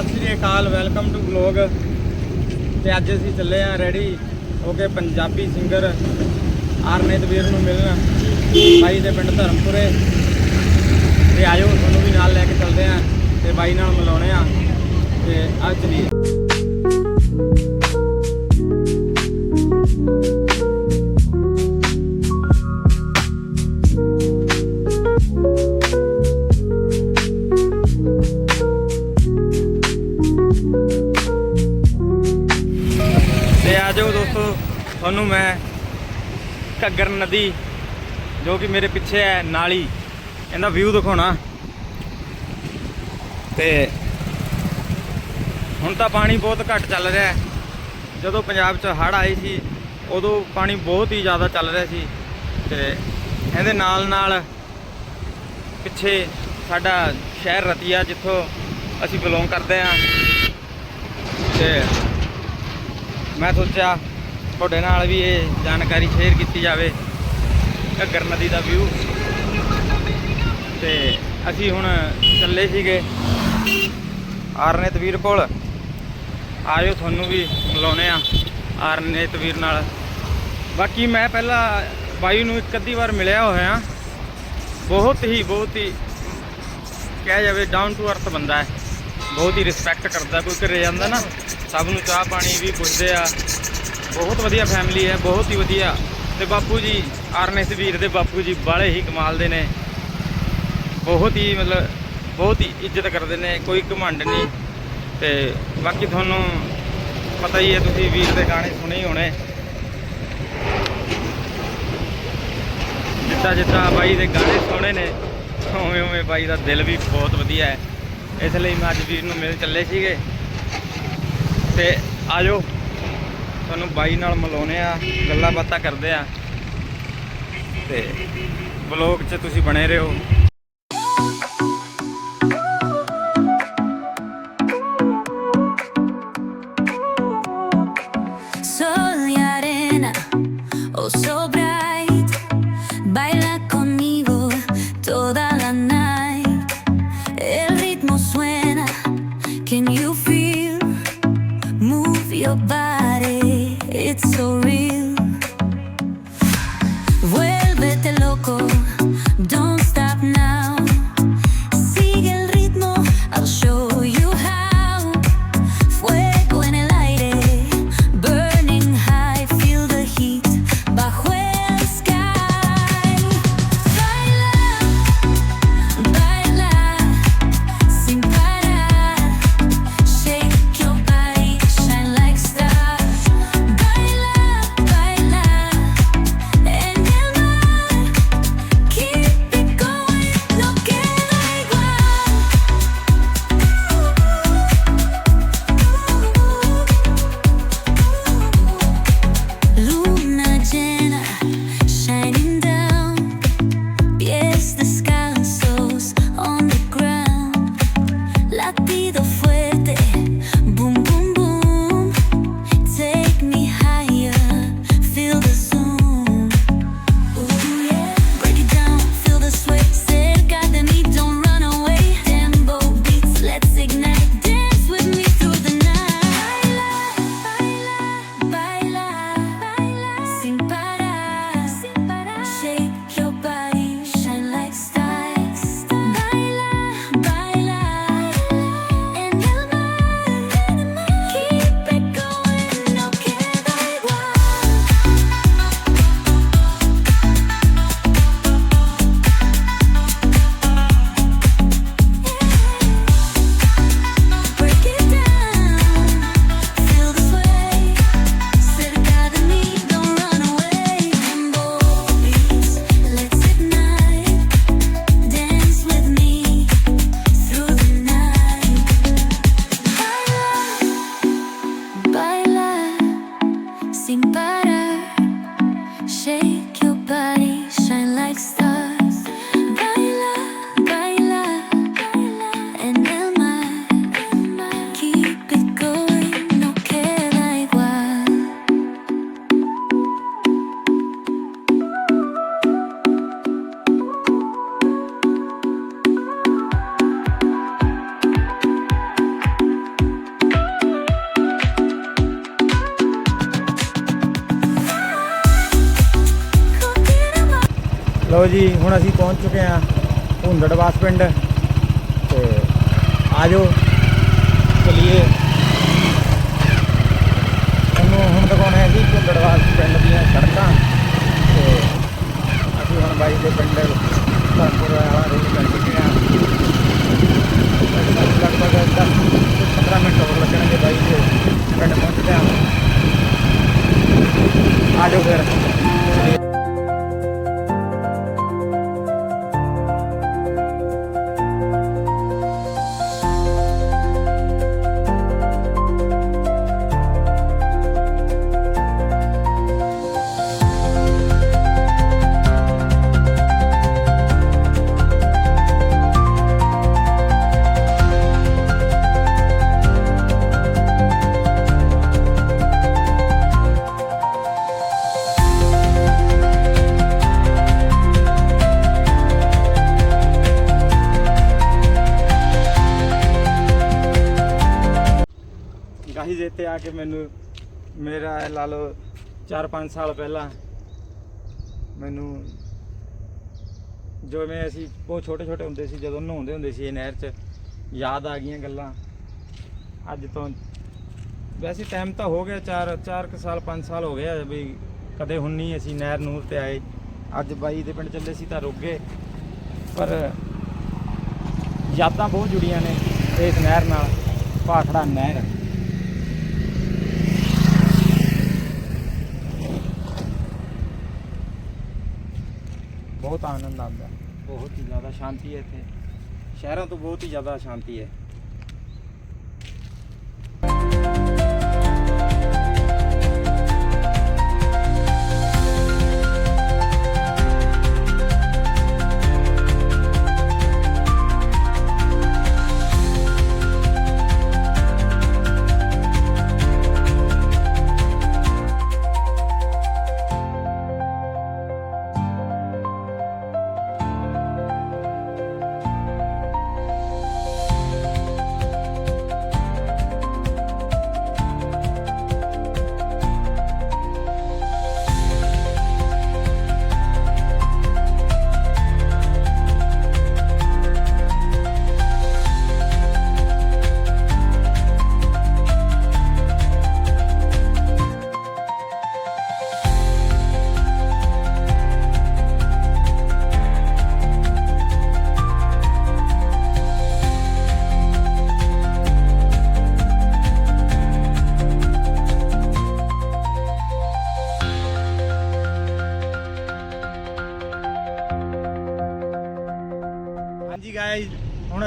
ਸਤਿ ਸ੍ਰੀ ਅਕਾਲ ਵੈਲਕਮ ਟੂ ਵਲੌਗ ਤੇ ਅੱਜ ਅਸੀਂ ਚੱਲੇ ਆਂ ਰੈਡੀ ਹੋ ਕੇ ਪੰਜਾਬੀ ਸਿੰਗਰ ਆਰਨੇਤ ਵੀਰ ਨੂੰ ਮਿਲਣ, ਬਾਈ ਦੇ ਪਿੰਡ ਧਰਮਪੁਰੇ। ਤੇ ਆਇਓ, ਤੁਹਾਨੂੰ ਵੀ ਨਾਲ ਲੈ ਕੇ ਚੱਲਦੇ ਆਂ ਤੇ ਬਾਈ ਨਾਲ ਮਿਲਾਉਣੇ ਆ ਤੇ ਅੱਜ ਚਲੀਏ। ਤੁਹਾਨੂੰ ਮੈਂ ਘੱਗਰ ਨਦੀ, ਜੋ ਕਿ ਮੇਰੇ ਪਿੱਛੇ ਹੈ, ਨਾਲੀ, ਇਹਦਾ ਵਿਊ ਦਿਖਾਉਣਾ। ਤੇ ਹੁਣ ਤਾਂ ਪਾਣੀ ਬਹੁਤ ਘੱਟ ਚੱਲ ਰਿਹਾ ਜਦੋਂ ਪੰਜਾਬ 'ਚ ਹੜ੍ਹ ਆਈ ਸੀ, ਉਦੋਂ ਪਾਣੀ ਬਹੁਤ ਹੀ ਜ਼ਿਆਦਾ ਚੱਲ ਰਿਹਾ ਸੀ। ਤੇ ਇਹਦੇ ਨਾਲ ਨਾਲ ਪਿੱਛੇ ਸਾਡਾ ਸ਼ਹਿਰ ਰਤੀਆ, ਜਿੱਥੋਂ ਅਸੀਂ ਬਿਲੋਂਗ ਕਰਦੇ ਹਾਂ। ਤੇ ਮੈਂ ਸੋਚਿਆ ਤੁਹਾਡੇ ਨਾਲ ਵੀ ਇਹ ਜਾਣਕਾਰੀ ਸ਼ੇਅਰ ਕੀਤੀ ਜਾਵੇ, ਘੱਗਰ ਨਦੀ ਦਾ ਵਿਊ ਤੇ ਅਸੀਂ ਹੁਣ ਚੱਲੇ ਸੀਗੇ ਆਰਨੇਤ ਵੀਰ ਕੋਲ। ਆਇਓ ਤੁਹਾਨੂੰ ਵੀ ਮਿਲਾਉਣੇ ਆ ਆਰਨੇਤ ਵੀਰ ਨਾਲ। ਬਾਕੀ ਮੈਂ ਪਹਿਲਾਂ ਬਾਈ ਨੂੰ ਇੱਕ ਅੱਧੀ ਵਾਰ ਮਿਲਿਆ ਹੋਇਆ। ਬਹੁਤ ਹੀ ਬਹੁਤ ਹੀ ਕਿਹਾ ਜਾਵੇ ਡਾਊਨ ਟੂ ਅਰਥ ਬੰਦਾ ਹੈ। ਬਹੁਤ ਹੀ ਰਿਸਪੈਕਟ ਕਰਦਾ, ਕੋਈ ਘਰੇ ਜਾਂਦਾ ਨਾ, ਸਭ ਨੂੰ ਚਾਹ ਪਾਣੀ ਵੀ ਪੁੱਛਦੇ ਆ। ਬਹੁਤ ਵਧੀਆ ਫੈਮਿਲੀ ਹੈ, ਬਹੁਤ ਹੀ ਵਧੀਆ। ਤੇ ਬਾਪੂ ਜੀ ਆਰਨੇਸ ਵੀਰ ਦੇ ਬਾਪੂ ਜੀ ਬਾਲੇ ਹੀ ਕਮਾਲ ਦੇ ਨੇ। ਬਹੁਤ ਹੀ ਮਤਲਬ, ਬਹੁਤ ਹੀ ਇੱਜ਼ਤ ਕਰਦੇ ਨੇ, ਕੋਈ ਘਮੰਡ ਨਹੀਂ। ਤੇ ਬਾਕੀ ਤੁਹਾਨੂੰ ਪਤਾ ਹੀ ਹੈ, ਤੁਸੀਂ ਵੀਰ ਦੇ ਗਾਣੇ ਸੁਣੇ ਹੀ ਹੋਣੇ। ਜਿੱਦਾਂ ਜਿੱਦਾਂ ਬਾਈ ਦੇ ਗਾਣੇ ਸੋਹਣੇ ਨੇ, ਉਵੇਂ ਉਵੇਂ ਬਾਈ ਦਾ ਦਿਲ ਵੀ ਬਹੁਤ ਵਧੀਆ ਹੈ। ਇਸ ਲਈ ਮੈਂ ਅੱਜ ਵੀਰ ਨੂੰ ਮਿਲ ਚੱਲੇ ਸੀਗੇ। ਤੇ ਆਜੋ ਤੁਹਾਨੂੰ ਬਾਈ ਨਾਲ ਮਿਲਾਉਨੇ ਆ, ਗੱਲਾਂ ਬਾਤਾਂ ਕਰਦੇ ਆ। ਤੇ ਬਲੌਗ 'ਚ ਤੁਸੀਂ ਬਣੇ ਰਹੋ। ਲੋ ਜੀ, ਹੁਣ ਅਸੀਂ ਪਹੁੰਚ ਚੁੱਕੇ ਹਾਂ ਹੁੰਦੜਵਾਸ ਪਿੰਡ। ਤੇ ਆਜੋ ਚਲਿਏ। ਤੁਹਾਨੂੰ ਹੁਣ ਦਿਖਾਉਣਾ ਹੈ ਜੀ ਹੁੰਦੜਵਾਸ ਪਿੰਡ ਦੀਆਂ ਸੜਕਾਂ। ਤੇ ਅਸੀਂ ਹੁਣ ਬਾਈ ਦੇ ਪਿੰਡ ਧਰਮਪੁਰ ਵਾਲਾ ਰੋਡ ਕਰ ਚੁੱਕੇ ਹਾਂ। ਲਗਭਗ 10 15 ਮਿੰਟ ਹੋਰ ਲੱਗਣਗੇ ਬਾਈ ਦੇ ਪਿੰਡ ਪਹੁੰਚਦੇ ਹਾਂ ਆਜੋ ਫਿਰ। ਆ ਕੇ ਮੈਨੂੰ, ਮੇਰਾ ਇਹ ਲਾ ਲਓ 4-5 ਸਾਲ ਪਹਿਲਾਂ ਮੈਨੂੰ ਜਿਵੇਂ ਅਸੀਂ ਬਹੁਤ ਛੋਟੇ ਛੋਟੇ ਹੁੰਦੇ ਸੀ, ਜਦੋਂ ਨਹਾਉਂਦੇ ਹੁੰਦੇ ਸੀ ਇਹ ਨਹਿਰ 'ਚ, ਯਾਦ ਆ ਗਈਆਂ ਗੱਲਾਂ। ਅੱਜ ਤੋਂ ਵੈਸੇ ਟਾਈਮ ਤਾਂ ਹੋ ਗਿਆ 4 4 ਸਾਲ 5 ਸਾਲ ਹੋ ਗਿਆ ਵੀ ਕਦੇ ਹੁਣ ਨਹੀਂ ਅਸੀਂ ਨਹਿਰ ਨੂਰ ਤੇ ਆਏ। ਅੱਜ ਬਾਈ ਦੇ ਪਿੰਡ ਚੱਲੇ ਸੀ ਤਾਂ ਰੁਕ ਗਏ। ਪਰ ਯਾਦਾਂ ਬਹੁਤ ਜੁੜੀਆਂ ਨੇ ਇਸ ਨਹਿਰ ਨਾਲ, ਭਾਖੜਾ ਨਹਿਰ। ਬਹੁਤ ਆਨੰਦ ਆਉਂਦਾ। ਬਹੁਤ ਹੀ ਜ਼ਿਆਦਾ ਸ਼ਾਂਤੀ ਹੈ ਇੱਥੇ। ਸ਼ਹਿਰਾਂ ਤੋਂ ਬਹੁਤ ਹੀ ਜ਼ਿਆਦਾ ਸ਼ਾਂਤੀ ਹੈ।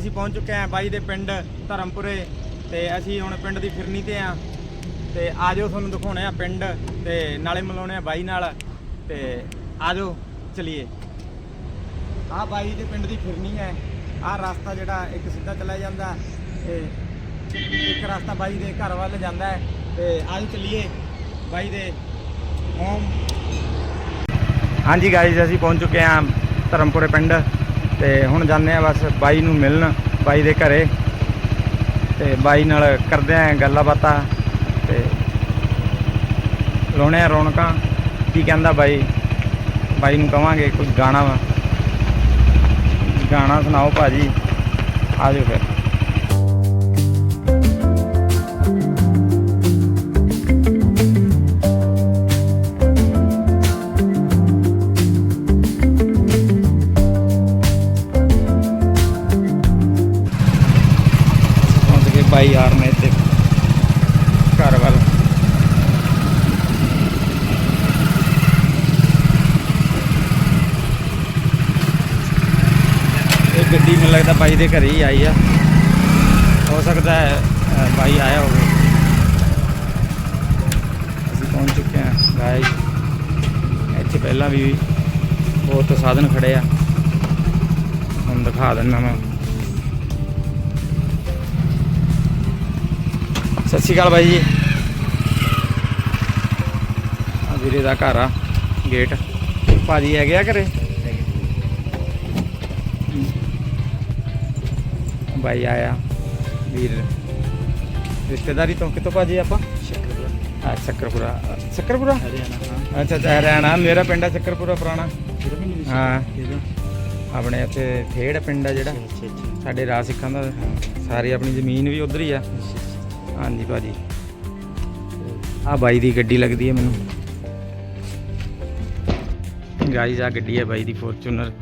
ਅਸੀਂ ਪਹੁੰਚ ਚੁੱਕੇ ਹਾਂ ਬਾਈ ਦੇ ਪਿੰਡ ਧਰਮਪੁਰੇ ਤੇ ਅਸੀਂ ਹੁਣ ਪਿੰਡ ਦੀ ਫਿਰਨੀ ਤੇ ਆ ਤੇ ਆਜੋ ਤੁਹਾਨੂੰ ਦਿਖਾਉਣੇ ਆ ਪਿੰਡ ਤੇ ਨਾਲੇ ਮਿਲਾਉਣੇ ਆ ਬਾਈ ਨਾਲ ਤੇ ਆਜੋ ਚਲਿਏ। ਆਹ ਬਾਈ ਦੇ ਪਿੰਡ ਦੀ ਫਿਰਨੀ ਹੈ। ਆਹ ਰਸਤਾ ਜਿਹੜਾ ਇੱਕ ਸਿੱਧਾ ਚਲਾ ਜਾਂਦਾ ਤੇ ਇੱਕ ਰਸਤਾ ਬਾਈ ਦੇ ਘਰ ਵੱਲ ਜਾਂਦਾ ਹੈ ਤੇ ਆਜੋ ਚਲਿਏ ਬਾਈ ਦੇ ਹੋਮ ਹਾਂਜੀ ਗਾਇਸ ਅਸੀਂ ਪਹੁੰਚ ਚੁੱਕੇ ਹਾਂ ਧਰਮਪੁਰੇ ਪਿੰਡ। ਤੇ ਹੁਣ ਜਾਂਦੇ ਆ ਬਸ ਬਾਈ ਨੂੰ ਮਿਲਣ, ਬਾਈ ਦੇ ਘਰੇ। ਤੇ ਬਾਈ ਨਾਲ ਕਰਦੇ ਆ ਗੱਲਾਂ ਬਾਤਾਂ ਤੇ ਲਾਉਣੇ ਆ ਰੌਣਕਾਂ। ਕੀ ਕਹਿੰਦਾ ਬਾਈ? ਬਾਈ ਨੂੰ ਕਵਾਂਗੇ ਕੁਝ ਗਾਣਾ ਵਾ। ਗਾਣਾ ਸੁਣਾਓ ਭਾਜੀ। ਆ ਜਾਓ ਫਿਰ। ਬਾਈ ਯਾਰ ਨੇ ਤੇ ਘਰ ਵੱਲ। ਇਹ ਗੱਡੀ ਮੈਨੂੰ ਲੱਗਦਾ ਬਾਈ ਦੇ ਘਰੇ ਹੀ ਆਈ ਆ। ਹੋ ਸਕਦਾ ਹੈ ਬਾਈ ਆਇਆ ਹੋਵੇ। ਅਸੀਂ ਪਹੁੰਚ ਚੁੱਕੇ ਹਾਂ ਗਾਇਸ ਇੱਥੇ ਪਹਿਲਾਂ ਵੀ ਬਹੁਤ ਸਾਧਨ ਖੜੇ ਆ। ਹੁਣ ਦਿਖਾ ਦਿੰਦਾ ਮੈਂ। ਸਤਿ ਸ਼੍ਰੀ ਅਕਾਲ ਬਾਈ ਜੀ। ਆ ਵੀਰੇ ਦਾ ਘਰ ਆ ਗੇਟ ਭਾਜੀ ਹੈਗੇ ਆ ਘਰੇ? ਬਾਈ ਆਇਆ ਵੀਰ। ਰਿਸ਼ਤੇਦਾਰੀ ਤੋਂ ਕਿਤੋਂ ਭਾਜੀ ਆਪਾਂ? ਸ਼ੁਕਰੀਆ ਆ ਚੱਕਰਪੁਰਾ ਚੱਕਰਪੁਰਾ ਹਰਿਆਣਾ। ਹਾਂ ਅੱਛਾ ਅੱਛਾ ਹਰਿਆਣਾ। ਮੇਰਾ ਪਿੰਡ ਆ ਚੱਕਰਪੁਰਾ ਪੁਰਾਣਾ। ਹਾਂ। ਆਪਣੇ ਉੱਥੇ ਥੇੜ ਪਿੰਡ ਆ ਜਿਹੜਾ। ਸਾਡੇ ਰਾਜ ਸਿੱਖਾਂ ਦਾ ਸਾਰੀ ਆਪਣੀ ਜ਼ਮੀਨ ਵੀ ਉਧਰ ਹੀ ਆ। ਹਾਂਜੀ ਭਾਜੀ। ਆ ਬਾਈ ਦੀ ਗੱਡੀ ਲੱਗਦੀ ਹੈ ਮੈਨੂੰ। ਗਾਈਜ਼ ਆ ਗੱਡੀ ਹੈ ਬਾਈ ਦੀ ਫੋਰਚੂਨਰ।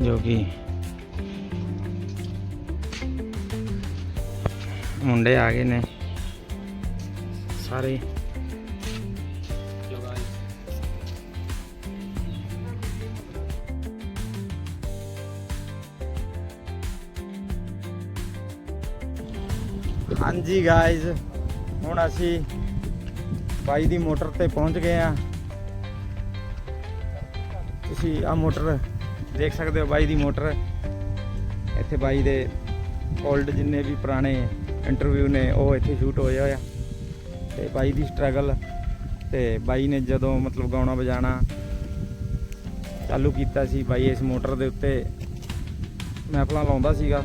ਜੋ ਕਿ ਮੁੰਡੇ ਆ ਗਏ ਨੇ। ਸਾਰੇ ਹਾਂਜੀ ਗਾਇਜ਼ ਹੁਣ ਅਸੀਂ ਬਾਈ ਦੀ ਮੋਟਰ ਤੇ ਪਹੁੰਚ ਗਏ ਆ ਤੁਸੀਂ ਆ ਮੋਟਰ ਦੇਖ ਸਕਦੇ ਹੋ, ਬਾਈ ਦੀ ਮੋਟਰ। ਇੱਥੇ ਬਾਈ ਦੇ 올ਡ ਜਿੰਨੇ ਵੀ ਪੁਰਾਣੇ ਇੰਟਰਵਿਊ ਨੇ, ਉਹ ਇੱਥੇ ਸ਼ੂਟ ਹੋਏ ਹੋਏ ਤੇ ਬਾਈ ਦੀ ਸਟਰਗਲ ਤੇ ਬਾਈ ਨੇ ਜਦੋਂ ਮਤਲਬ ਗਾਉਣਾ ਵਜਾਣਾ ਚਾਲੂ ਕੀਤਾ ਸੀ, ਬਾਈ ਇਸ ਮੋਟਰ ਦੇ ਉੱਤੇ ਮੈਪਲਾਂ ਲਾਉਂਦਾ ਸੀਗਾ,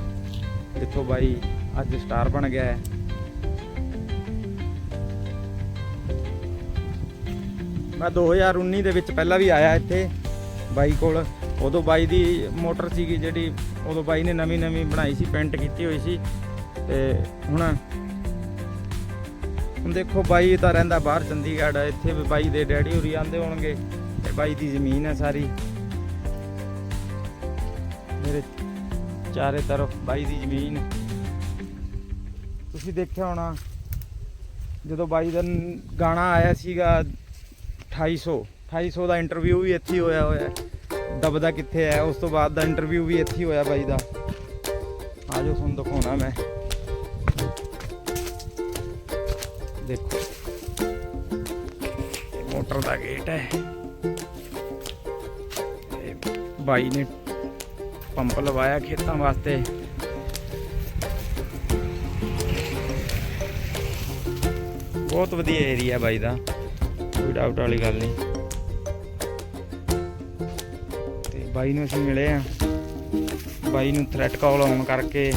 ਜਿੱਥੋਂ ਬਾਈ ਅੱਜ ਸਟਾਰ ਬਣ ਗਿਆ ਹੈ। ਮੈਂ 2019 ਦੇ ਵਿੱਚ ਪਹਿਲਾਂ ਵੀ ਆਇਆ ਇੱਥੇ ਬਾਈ ਕੋਲ। ਉਦੋਂ ਬਾਈ ਦੀ ਮੋਟਰ ਸੀਗੀ ਜਿਹੜੀ, ਉਦੋਂ ਬਾਈ ਨੇ ਨਵੀਂ ਨਵੀਂ ਬਣਾਈ ਸੀ ਪੇਂਟ ਕੀਤੀ ਹੋਈ ਸੀ। ਤੇ ਹੁਣ ਹੁਣ ਦੇਖੋ ਬਾਈ ਤਾਂ ਰਹਿੰਦਾ ਬਾਹਰ ਚੰਡੀਗੜ੍ਹ, ਇੱਥੇ ਵੀ ਬਾਈ ਦੇ ਡੈਡੀ ਹੋਰੀ ਆਂਦੇ ਹੋਣਗੇ ਤੇ ਬਾਈ ਦੀ ਜ਼ਮੀਨ ਹੈ ਸਾਰੀ। ਮੇਰੇ ਚਾਰੇ ਤਰਫ ਬਾਈ ਦੀ ਜ਼ਮੀਨ। ਤੁਸੀਂ ਦੇਖਿਆ ਹੋਣਾ, ਜਦੋਂ ਬਾਈ ਦਾ ਗਾਣਾ ਆਇਆ ਸੀਗਾ 2800 2800 ਦਾ ਇੰਟਰਵਿਊ ਵੀ ਇੱਥੇ ਹੋਇਆ ਹੋਇਆ ਹੈ। ਦਬਦਾ ਕਿੱਥੇ ਹੈ, ਉਸ ਤੋਂ ਬਾਅਦ ਦਾ ਇੰਟਰਵਿਊ ਵੀ ਇੱਥੇ ਹੋਇਆ ਬਾਈ ਦਾ। ਆਜੋ ਤੁਹਾਨੂੰ ਦਿਖਾਉਣਾ ਮੈਂ। ਦੇਖੋ। ਮੋਟਰ ਦਾ ਗੇਟ ਹੈ। ਬਾਈ ਨੇ ਪੰਪ ਲਵਾਇਆ ਖੇਤਾਂ ਵਾਸਤੇ। ਬਹੁਤ ਵਧੀਆ ਏਰੀਆ ਬਾਈ ਦਾ। ਕੋਈ ਡਾਊਟ ਵਾਲੀ ਗੱਲ ਨਹੀਂ। ਤੇ ਬਾਈ ਨੂੰ ਅਸੀਂ ਮਿਲੇ ਆ। ਬਾਈ ਨੂੰ ਥ੍ਰੈਟ ਕਾਲ ਆਉਣ ਕਰਕੇ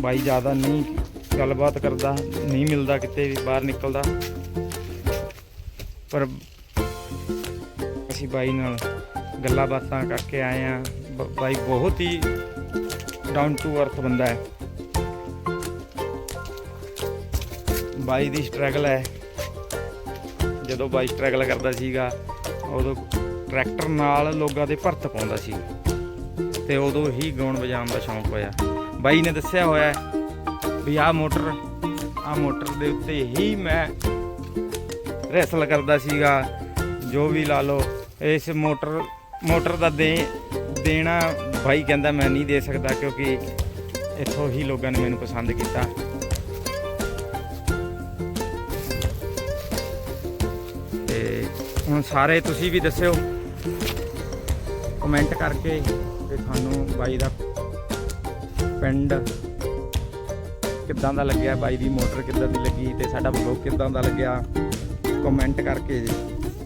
ਬਾਈ ਜ਼ਿਆਦਾ ਨਹੀਂ ਗੱਲਬਾਤ ਕਰਦਾ, ਨਹੀਂ ਮਿਲਦਾ ਕਿਤੇ ਵੀ, ਬਾਹਰ ਨਿਕਲਦਾ। ਪਰ ਅਸੀਂ ਬਾਈ ਨਾਲ ਗੱਲਾਂ ਬਾਤਾਂ ਕਰਕੇ ਆਏ ਆ। ਬ- ਬਾਈ ਬਹੁਤ ਹੀ ਡਾਊਨ ਟੂ ਅਰਥ ਬੰਦਾ ਹੈ। ਬਾਈ ਦੀ ਸਟਰਗਲ ਹੈ। ਜਦੋਂ ਬਾਈ ਸਟਰਗਲ ਕਰਦਾ ਸੀਗਾ, ਉਦੋਂ ਟਰੈਕਟਰ ਨਾਲ ਲੋਕਾਂ ਦੇ ਭਰਤ ਪਾਉਂਦਾ ਸੀ। ਤੇ ਉਦੋਂ ਹੀ ਗਾਉਣ ਵਜਾਉਣ ਦਾ ਸ਼ੌਂਕ ਹੋਇਆ। ਬਾਈ ਨੇ ਦੱਸਿਆ ਹੋਇਆ ਵੀ ਆਹ ਮੋਟਰ ਆਹ ਮੋਟਰ ਦੇ ਉੱਤੇ ਹੀ ਮੈਂ ਰੈਸਲ ਕਰਦਾ ਸੀਗਾ। ਜੋ ਵੀ ਲਾ ਲਓ, ਇਸ ਮੋਟਰ ਮੋਟਰ ਦਾ ਦੇ, ਦੇਣਾ ਬਾਈ ਕਹਿੰਦਾ ਮੈਂ ਨਹੀਂ ਦੇ ਸਕਦਾ ਕਿਉਂਕਿ ਇੱਥੋਂ ਹੀ ਲੋਕਾਂ ਨੇ ਮੈਨੂੰ ਪਸੰਦ ਕੀਤਾ। ਹੁਣ ਸਾਰੇ ਤੁਸੀਂ ਵੀ ਦੱਸਿਓ। ਕਮੈਂਟ ਕਰਕੇ ਕਿ ਤੁਹਾਨੂੰ ਬਾਈ ਦਾ ਪਿੰਡ ਕਿੱਦਾਂ ਦਾ ਲੱਗਿਆ, ਬਾਈ ਦੀ ਮੋਟਰ ਕਿੱਦਾਂ ਦੀ ਲੱਗੀ ਤੇ ਸਾਡਾ ਵਲੌਗ ਕਿੱਦਾਂ ਦਾ ਲੱਗਿਆ ਕਮੈਂਟ ਕਰਕੇ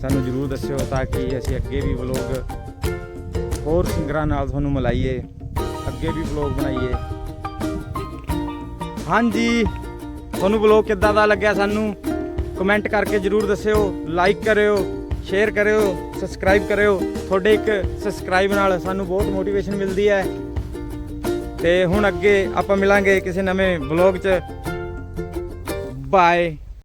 ਸਾਨੂੰ ਜਰੂਰ ਦੱਸਿਓ ਤਾਂ ਕਿ ਅਸੀਂ ਅੱਗੇ ਵੀ ਵਲੌਗ ਹੋਰ ਸਿੰਗਰਾਂ ਨਾਲ ਤੁਹਾਨੂੰ ਮਿਲਾਈਏ, ਅੱਗੇ ਵੀ ਵਲੌਗ ਬਣਾਈਏ। ਹਾਂਜੀ, ਤੁਹਾਨੂੰ ਵਲੌਗ ਕਿੱਦਾਂ ਦਾ ਲੱਗਿਆ ਸਾਨੂੰ? ਕਮੈਂਟ ਕਰਕੇ ਜਰੂਰ ਦੱਸਿਓ ਲਾਈਕ ਕਰਿਓ। ਸ਼ੇਅਰ ਕਰਿਓ ਸਬਸਕ੍ਰਾਈਬ ਕਰਿਓ। ਤੁਹਾਡੇ ਇੱਕ ਸਬਸਕ੍ਰਾਈਬ ਨਾਲ ਸਾਨੂੰ ਬਹੁਤ ਮੋਟੀਵੇਸ਼ਨ ਮਿਲਦੀ ਹੈ। ਤੇ ਹੁਣ ਅੱਗੇ ਆਪਾਂ ਮਿਲਾਂਗੇ ਕਿਸੇ ਨਵੇਂ ਵਲੌਗ 'ਚ। ਬਾਏ